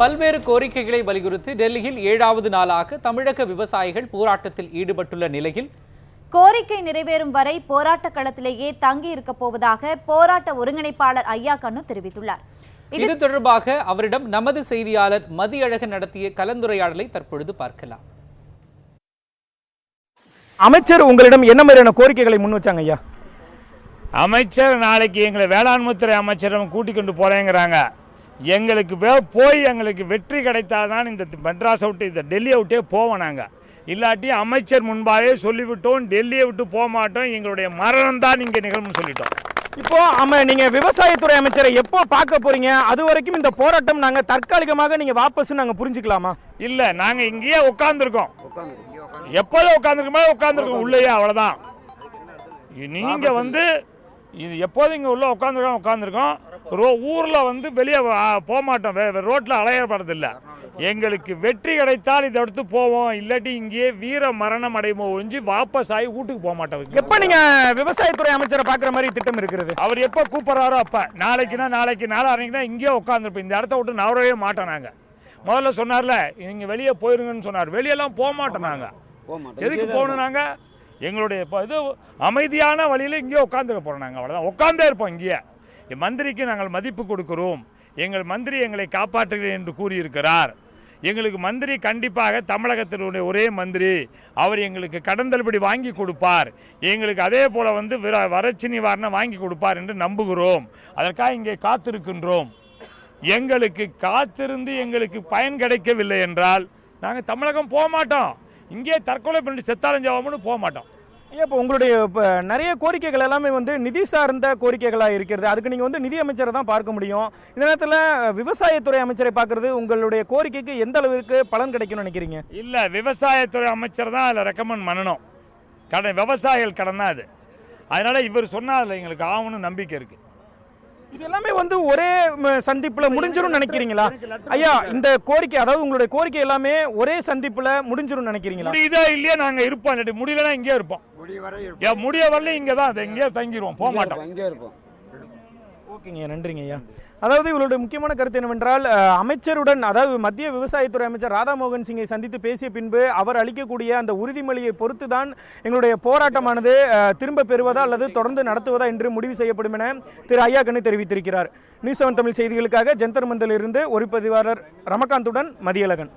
பல்வேறு கோரிக்கைகளை வலியுறுத்தி டெல்லியில் ஏழாவது நாளாக தமிழக விவசாயிகள் போராட்டத்தில் ஈடுபட்டுள்ள நிலையில் கோரிக்கை நிறைவேறும் வரை போராட்ட களத்திலேயே தங்கி இருக்க போவதாக போராட்ட ஒருங்கிணைப்பாளர் ஐயா கண்ணு தெரிவித்துள்ளார். இது இது தொடர்பாக அவரிடம் நமது செய்தியாளர் மதியழகன் நடத்திய கலந்துரையாடலை தற்பொழுது பார்க்கலாம். அமைச்சர் உங்களிடம் என்ன மாதிரியான கோரிக்கைகளை முன் வச்சாங்க ஐயா? அமைச்சர் நாளைக்கு எங்களை வேளாண்மைத்துறை அமைச்சரிடம் கூட்டிக் கொண்டு போறேங்கிறாங்க. எங்களுக்கு போய் எங்களுக்கு வெற்றி கிடைத்தாதான் இந்த மெட்ராஸை விட்டு இந்த டெல்லியை விட்டே போவோம் நாங்கள் இல்லாட்டி அமைச்சர் முன்பாகவே சொல்லிவிட்டோம் டெல்லியை விட்டு போக மாட்டோம் எங்களுடைய மரணம் தான் இங்கே நிகழும்னு சொல்லிட்டோம். இப்போ ஆமா நீங்க விவசாயத்துறை அமைச்சரை எப்போ பார்க்க போறீங்க? அது வரைக்கும் இந்த போராட்டம் நாங்க தற்காலிகமாக நீங்க வாபஸ் நாங்க புரிஞ்சுக்கலாமா? இல்லை நாங்கள் இங்கேயே உட்காந்துருக்கோம் எப்போதும் உட்காந்துருக்கோமே உட்காந்துருக்கோம் உள்ளேயே அவ்வளோதான் நீங்கள் வந்து இது எப்போதும் இங்கே உள்ள உட்காந்துருக்கோம் உட்காந்துருக்கோம் ரோ ஊரில் வந்து வெளியே போக மாட்டோம் ரோட்டில் அலையப்படுறதில்ல. எங்களுக்கு வெற்றி கிடைத்தால் இதை எடுத்து போவோம். இல்லாட்டி இங்கேயே வீர மரணம் அடைவோம் ஒழிஞ்சு வாபஸ் ஆகி வீட்டுக்கு போக மாட்டோம் எப்ப நீங்க விவசாயத்துறை அமைச்சரை பார்க்குற மாதிரி திட்டம் இருக்கிறது? அவர் எப்போ கூப்பிட்றாரோ அப்போ. நாளைக்குனா நாளைக்கு நாளானிக்குனா இங்கேயே உட்காந்துருப்போம் இந்த இடத்த விட்டு நவரவே மாட்டோம் நாங்கள் முதல்ல சொன்னார்ல நீங்கள் வெளியே போயிருங்கன்னு சொன்னார். வெளியெல்லாம் போக மாட்டோம் நாங்கள் எதுக்கு போகணும் நாங்கள் எங்களுடைய இப்போ இது அமைதியான வழியில் இங்கேயே உட்காந்துக்க போகிறோம் நாங்கள் அவ்வளோதான் உட்காந்தே இருப்போம் இங்கேயே. மந்திரிக்கு நாங்கள் மதிப்பு கொடுக்கிறோம். எங்கள் மந்திரி எங்களை காப்பாற்றுகிறேன் என்று கூறியிருக்கிறார். எங்களுக்கு மந்திரி கண்டிப்பாக தமிழகத்தினுடைய ஒரே மந்திரி. அவர் எங்களுக்கு கடன் தள்ளுபடி வாங்கி கொடுப்பார். எங்களுக்கு அதே போல் வந்து வறட்சி நிவாரணம் வாங்கி கொடுப்பார் என்று நம்புகிறோம். அதற்காக இங்கே காத்திருக்கின்றோம். எங்களுக்கு காத்திருந்து எங்களுக்கு பயன் கிடைக்கவில்லை என்றால் நாங்கள் தமிழகம் போக மாட்டோம். இங்கே தற்கொலை பண்ணி செத்தாலஞ்சாவம்னு போக மாட்டோம். இப்போ உங்களுடைய இப்போ நிறைய கோரிக்கைகள் எல்லாமே வந்து நிதி சார்ந்த கோரிக்கைகளாக இருக்கிறது. அதுக்கு நீங்கள் வந்து நிதி அமைச்சரை தான் பார்க்க முடியும். இந்த நேரத்தில் விவசாயத்துறை அமைச்சரை பார்க்கறது உங்களுடைய கோரிக்கைக்கு எந்த அளவிற்கு பலன் கிடைக்கும்னு நினைக்கிறீங்க? இல்லை விவசாயத்துறை அமைச்சர் தான் அதில் ரெக்கமெண்ட் பண்ணணும். கடன் விவசாயிகள் கடன் தான் அது. அதனால் இவர் சொன்னால் அதில் எங்களுக்கு ஆகணும்னு நம்பிக்கை இருக்குது இது எல்லாமே வந்து ஒரே சந்திப்புல முடிஞ்சிரும் நினைக்கிறீங்களா? ஐயா இந்த கோரிக்கை அதாவது உங்களுடைய கோரிக்கை எல்லாமே ஒரே சந்திப்புல முடிஞ்சிரும் நினைக்கிறீங்களா? முடியுதா இல்லையா நாங்கள் இருப்போம் முடியலன்னா இங்கே இருப்போம். முடிய வரலையும் இங்கே தான் இங்கேயே தங்கிடுவோம் போக மாட்டோம். இங்கே இருப்போம். ஓகேங்க நன்றிங்க ஐயா. அதாவது இவருடைய முக்கியமான கருத்து என்னவென்றால் அமைச்சருடன் அதாவது மத்திய விவசாயத்துறை அமைச்சர் ராதாமோகன் சிங்கை சந்தித்து பேசிய பின்பு அவர் அளிக்கக்கூடிய அந்த உறுதிமொழியை பொறுத்து தான் எங்களுடைய போராட்டமானது திரும்ப பெறுவதா அல்லது தொடர்ந்து நடத்துவதா என்று முடிவு செய்யப்படும் என திரு ஐயா கண்ணு தெரிவித்திருக்கிறார். நியூஸ் செவன் தமிழ் செய்திகளுக்காக ஜந்தர் மந்தலிருந்து ஒளிப்பதிவாளர் ரமகாந்துடன் மதியழகன்.